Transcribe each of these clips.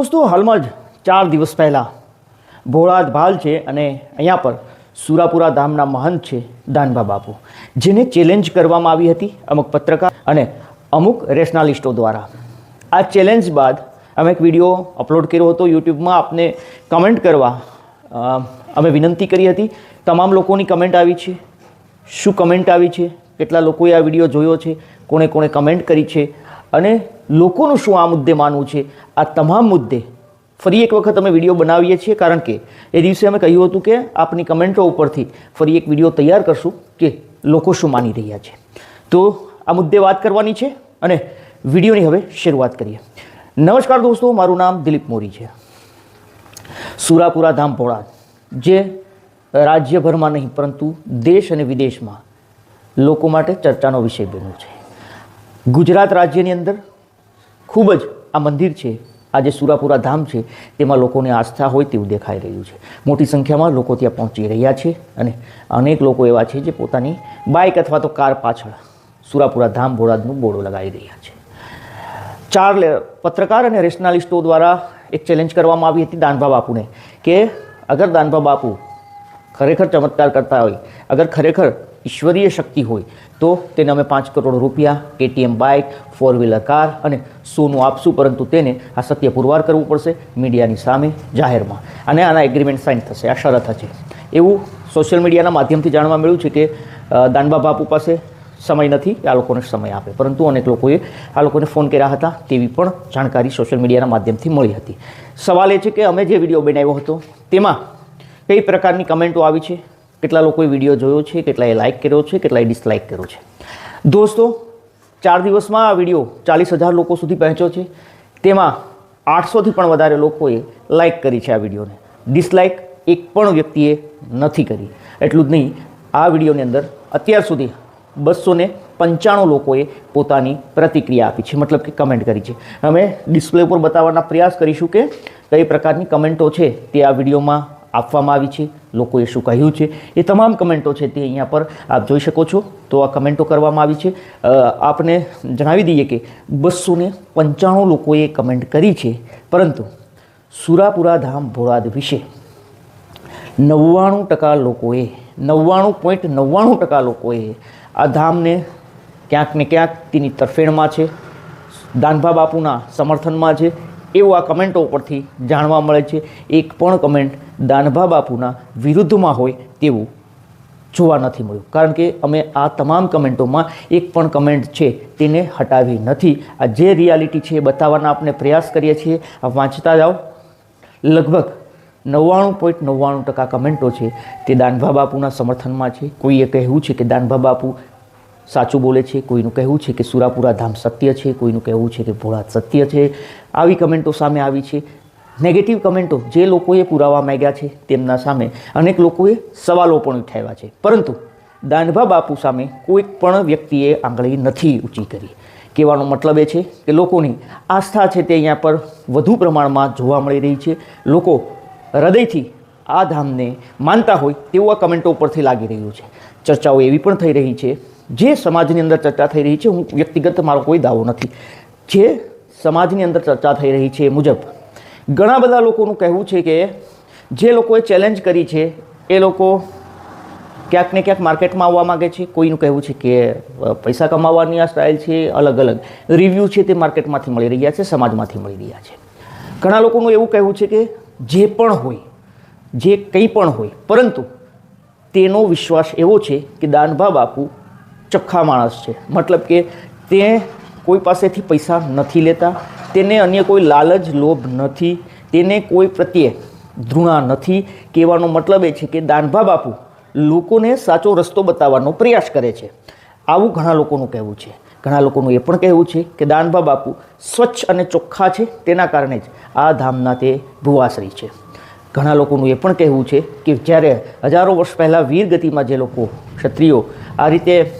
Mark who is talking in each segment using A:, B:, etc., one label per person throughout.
A: દોસ્તો, હાલમાં જ ચાર દિવસ પહેલાં ભોળાદ ભાલ છે અને અહીંયા પર સુરાપુરા ધામના મહંત છે દાનભા બાપુ, જેને ચેલેન્જ કરવામાં આવી હતી અમુક પત્રકાર અને અમુક રેશનાલિસ્ટો દ્વારા. આ ચેલેન્જ બાદ અમે એક વીડિયો અપલોડ કર્યો હતો યુટ્યુબમાં. આપને કમેન્ટ કરવા અમે વિનંતી કરી હતી, તમામ લોકોની કમેન્ટ આવી છે. શું કમેન્ટ આવી છે? કેટલા લોકોએ આ વીડિયો જોયો છે? કોણે કોણે કમેન્ટ કરી છે? અને લોકોનું શું આ મુદ્દે માનવું છે? આ તમામ મુદ્દે ફરી એક વખત અમે વીડિયો બનાવીએ છીએ, કારણ કે એ દિવસે અમે કહ્યું હતું કે આપની કમેન્ટો ઉપરથી ફરી એક વીડિયો તૈયાર કરશું કે લોકો શું માની રહ્યા છે. તો આ મુદ્દે વાત કરવાની છે અને વિડીયોની હવે શરૂઆત કરીએ. નમસ્કાર દોસ્તો, મારું નામ દિલીપ મોરી છે. સુરાપુરા ધામ ભોળા જે રાજ્યભરમાં નહીં, પરંતુ દેશ અને વિદેશમાં લોકો માટે ચર્ચાનો વિષય બન્યો છે. ગુજરાત રાજ્યની અંદર ખૂબ જ આ મંદિર છે, આ જે સુરાપુરા ધામ છે, તેમાં લોકોને આસ્થા હોય તેવું દેખાઈ રહ્યું છે. મોટી સંખ્યામાં લોકો ત્યાં પહોંચી રહ્યા છે અને અનેક લોકો એવા છે જે પોતાની બાઇક અથવા તો કાર પાછળ સુરાપુરા ધામ ભોળાદનું બોર્ડો લગાવી રહ્યા છે. ચાર પત્રકાર અને રેશનાલિસ્ટો દ્વારા એક ચેલેન્જ કરવામાં આવી હતી દાનભા બાપુને કે અગર દાનભા બાપુ ખરેખર ચમત્કાર કરતા હોય, અગર ખરેખર ઈશ્વરીય શક્તિ હોય, તો તેને અમે પાંચ કરોડ રૂપિયા, KTM bike four wheeler car અને સોનું આપશું, પરંતુ તેને આ સત્ય પુરવાર કરવું પડશે મીડિયાની સામે જાહેરમાં. અને આના એગ્રીમેન્ટ સાઇન થશે, આ શરત હશે. એવું સોશિયલ મીડિયાના માધ્યમથી જાણવા મળ્યું છે કે દાનબા બાપુ પાસે સમય નથી, આ લોકોને સમય આપે. પરંતુ અનેક લોકોએ આ લોકોને ફોન કર્યા હતા તેવી પણ જાણકારી સોશિયલ મીડિયાના માધ્યમથી મળી હતી. સવાલ એ છે કે અમે જે વીડિયો બનાવ્યો હતો, તેમાં કઈ પ્રકારની કમેન્ટો આવી છે? કેટલા લોકોએ વીડિયો જોયો છે? કેટલાએ લાઇક કર્યો છે? કેટલાએ ડિસલાઇક કર્યો છે? દોસ્તો, ચાર દિવસમાં આ વીડિયો ચાલીસ હજાર લોકો સુધી પહોંચ્યો છે. તેમાં આઠસોથી પણ વધારે લોકોએ લાઇક કરી છે આ વિડીયોને. ડિસલાઇક એક પણ વ્યક્તિએ નથી કરી. એટલું જ નહીં, આ વિડીયોની અંદર અત્યાર સુધી બસો ને પંચાણું લોકોએ પોતાની પ્રતિક્રિયા આપી છે, મતલબ કે કમેન્ટ કરી છે. અમે ડિસ્પ્લે ઉપર બતાવવાના પ્રયાસ કરીશું કે કઈ પ્રકારની કમેન્ટો છે તે આ વિડીયોમાં આપવામાં આવી છે, લોકોએ શું કહ્યું છે, એ તમામ કમેન્ટો છે તે અહીંયા પર આપ જોઈ શકો છો. તો આ કમેન્ટો કરવામાં આવી છે. આપને જણાવી દઈએ કે બસો ને પંચાણું લોકોએ કમેન્ટ કરી છે. પરંતુ સુરાપુરા ધામ ભોળાદ વિશે નવ્વાણું ટકા લોકોએ, નવ્વાણું પોઈન્ટ નવ્વાણું ટકા લોકોએ આ ધામને ક્યાંક ને ક્યાંક તેની તરફેણમાં છે, દાનભા બાપુના સમર્થનમાં છે, એવું આ કમેન્ટો ઉપરથી જાણવા મળે છે. એક પણ કમેન્ટ દાનભા બાપુના વિરુદ્ધમાં હોય તેવું જોવા નથી મળ્યું. કારણ કે અમે આ તમામ કમેન્ટોમાં એક પણ કમેન્ટ છે તેને હટાવી નથી. આ જે રિયાલિટી છે એ બતાવવાના આપણે પ્રયાસ કરીએ છીએ. આ વાંચતા જાઓ. લગભગ નવ્વાણું પોઈન્ટ નવ્વાણું ટકા કમેન્ટો છે તે દાનભા બાપુના સમર્થનમાં છે. કોઈએ કહેવું છે કે દાનભા બાપુ સાચું બોલે છે, કોઈનું કહેવું છે કે સુરાપુરા ધામ સત્ય છે, કોઈનું કહેવું છે કે ભોળા સત્ય છે. આવી કમેન્ટો સામે આવી છે. નેગેટિવ કમેન્ટો જે લોકોએ પુરાવા માંગ્યા છે તેમના સામે અનેક લોકોએ સવાલો પણ ઉઠાવ્યા છે. પરંતુ દાનભા બાપુ સામે કોઈ પણ વ્યક્તિએ આંગળી નથી ઊંચી કરી. કહેવાનો મતલબ એ છે કે લોકોની આસ્થા છે તે અહીંયા પર વધુ પ્રમાણમાં જોવા મળી રહી છે. લોકો હૃદયથી આ ધામને માનતા હોય તેવું આ કમેન્ટો ઉપરથી લાગી રહ્યું છે. ચર્ચાઓ એવી પણ થઈ રહી છે. જે સમાજની અંદર ચર્ચા થઈ રહી છે, હું વ્યક્તિગત મારો કોઈ દાવો નથી. જે સમાજની અંદર ચર્ચા થઈ રહી છે એ મુજબ ઘણા બધા લોકોનું કહેવું છે કે જે લોકોએ ચેલેન્જ કરી છે, એ લોકો ક્યાંક ને ક્યાંક માર્કેટમાં આવવા માગે છે. કોઈનું કહેવું છે કે પૈસા કમાવાની આ સ્ટાઇલ છે, અલગ અલગ. રિવ્યૂ છે તે માર્કેટમાંથી મળી રહ્યા છે, સમાજમાંથી મળી રહ્યા છે. ઘણા લોકોનું એવું કહેવું છે કે જે પણ હોય, જે કંઈ પણ હોય, પરંતુ તેનો વિશ્વાસ એવો છે કે દાનભા બાપુ ચોખ્ખા માણસ છે. મતલબ કે તે કોઈ પાસેથી પૈસા નથી લેતા તેને અન્ય કોઈ લાલચ, લોભ નથી, તેને કોઈ પ્રત્યે ધૃણા નથી. કહેવાનો મતલબ એ છે કે દાનભા બાપુ લોકોને સાચો રસ્તો બતાવવાનો પ્રયાસ કરે છે. આવું ઘણા લોકોનું કહેવું છે. ઘણા લોકોનું એ પણ કહેવું છે કે દાનભા બાપુ સ્વચ્છ અને ચોખ્ખા છે, તેના કારણે જ આ ધામના તે ભુવાશ્રી છે. ઘણા લોકોનું એ પણ કહેવું છે કે જ્યારે હજારો વર્ષ પહેલાં વીરગતિમાં જે લોકો ક્ષત્રિયો આ રીતે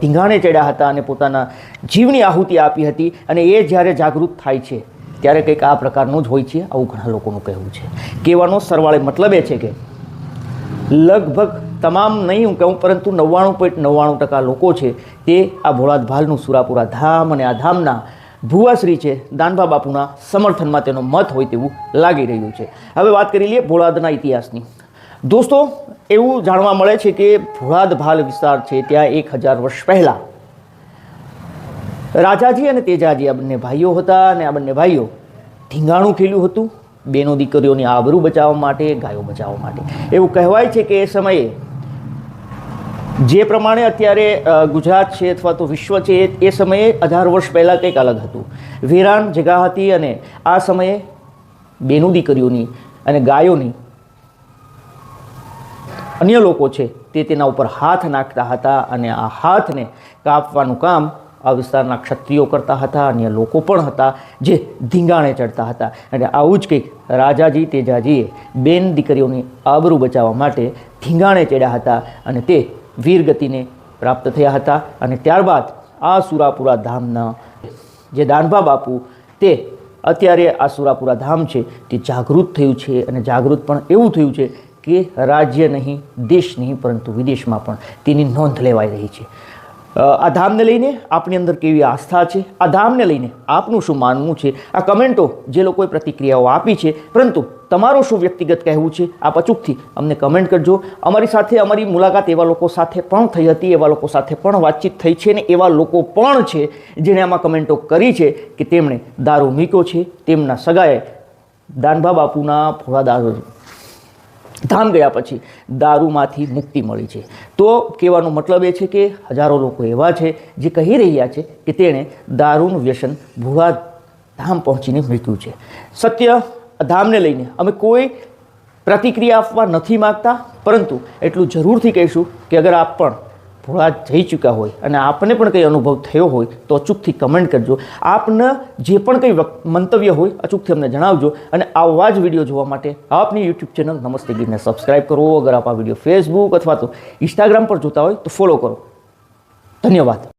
A: ધીંગાણે ચડ્યા હતા અને પોતાના જીવની આહુતિ આપી હતી અને એ જ્યારે જાગૃત થાય છે, ત્યારે કંઈક આ પ્રકારનું જ હોય છે, આવું ઘણા લોકોનું કહેવું છે. કહેવાનો સરવાળે મતલબ એ છે કે, લગભગ તમામ નહીં હું કહું, પરંતુ નવ્વાણું પોઈન્ટ નવ્વાણું ટકા લોકો છે તે આ ભોળાદ ભાલનું સુરાપુરા ધામ અને આ ધામના ભુવાશ્રી છે, દાનભા બાપુના સમર્થનમાં તેનો મત હોય તેવું લાગી રહ્યું છે. હવે વાત કરી લઈએ ભોળાદના ઇતિહાસની. દોસ્તો, એવું જાણવા મળે છે કે ભોળાદ ભાલ વિસ્તાર છે ત્યાં એક હજાર વર્ષ પહેલાં રાજાજી અને તેજાજી આ બંને ભાઈઓ હતા અને આ બંને ભાઈઓ ઢીંગાણું ખેલ્યું હતું. બેનો દીકરીઓની આબરૂ બચાવવા માટે, ગાયો બચાવવા માટે. એવું કહેવાય છે કે એ સમયે જે પ્રમાણે અત્યારે ગુજરાત છે અથવા તો વિશ્વ છે, એ- સમયે હજાર વર્ષ પહેલાં કંઈક અલગ હતું. વેરાન જગા હતી અને આ સમયે બેનું દીકરીઓની અને ગાયોની અન્ય લોકો છે તે તેના ઉપર હાથ નાખતા હતા અને આ હાથને કાપવાનું કામ આ વિસ્તારના ક્ષત્રિયો કરતા હતા, અન્ય લોકો પણ હતા જે ધીંગાણે ચડતા હતા. અને આવું જ કંઈક રાજાજી તેજાજીએ બેન દીકરીઓની આબરૂ બચાવવા માટે ધીંગાણે ચડ્યા હતા અને તે વીરગતિને પ્રાપ્ત થયા હતા અને ત્યારબાદ આ સુરાપુરા ધામના જે દાનભા બાપુ તે અત્યારે આ સુરાપુરા ધામ છે તે જાગૃત થયું છે અને જાગૃત પણ એવું થયું છે કે રાજ્ય નહીં, દેશ નહીં, પરંતુ વિદેશમાં પણ તેની નોંધ લેવાઈ રહી છે. આ ધામને લઈને આપની અંદર કેવી આસ્થા છે? આ ધામને લઈને આપનું શું માનવું છે? આ કમેન્ટો જે લોકોએ પ્રતિક્રિયાઓ આપી છે, પરંતુ તમારું શું વ્યક્તિગત કહેવું છે? આપ અચૂકથી અમને કમેન્ટ કરજો. અમારી સાથે અમારી મુલાકાત એવા લોકો સાથે પણ થઈ હતી, એવા લોકો સાથે પણ વાતચીત થઈ છે ને એવા લોકો પણ છે જેણે આમાં કમેન્ટો કરી છે કે તેમણે દારૂ મૂક્યો છે, તેમના સગાએ દાનભા બાપુના ફોડા દારૂ ધામ ગયા પછી દારૂમાંથી મુક્તિ મળી છે. તો કહેવાનો મતલબ એ છે કે હજારો લોકો એવા છે જે કહી રહ્યા છે કે તેણે દારૂનું વ્યસન ભૂવા ધામ પહોંચીને મૂક્યું છે. સત્ય ધામને લઈને અમે કોઈ પ્રતિક્રિયા આપવા નથી માગતા, પરંતુ એટલું જરૂરથી કહીશું કે અગર આપ પણ ભોળા જઈ ચૂક્યા હોય અને આપને પણ કંઈ અનુભવ થયો હોય તો અચૂકથી કમેન્ટ કરજો. આપને જે પણ કંઈ મંતવ્ય હોય અચૂકથી અમને જણાવજો અને આવા જ વીડિયો જોવા માટે આપની યુટ્યુબ ચેનલ નમસ્તે ગીતને સબસ્ક્રાઈબ કરો. અગર આપ આ વીડિયો ફેસબુક અથવા તો ઇન્સ્ટાગ્રામ પર જોતા હોય તો ફોલો કરો. ધન્યવાદ.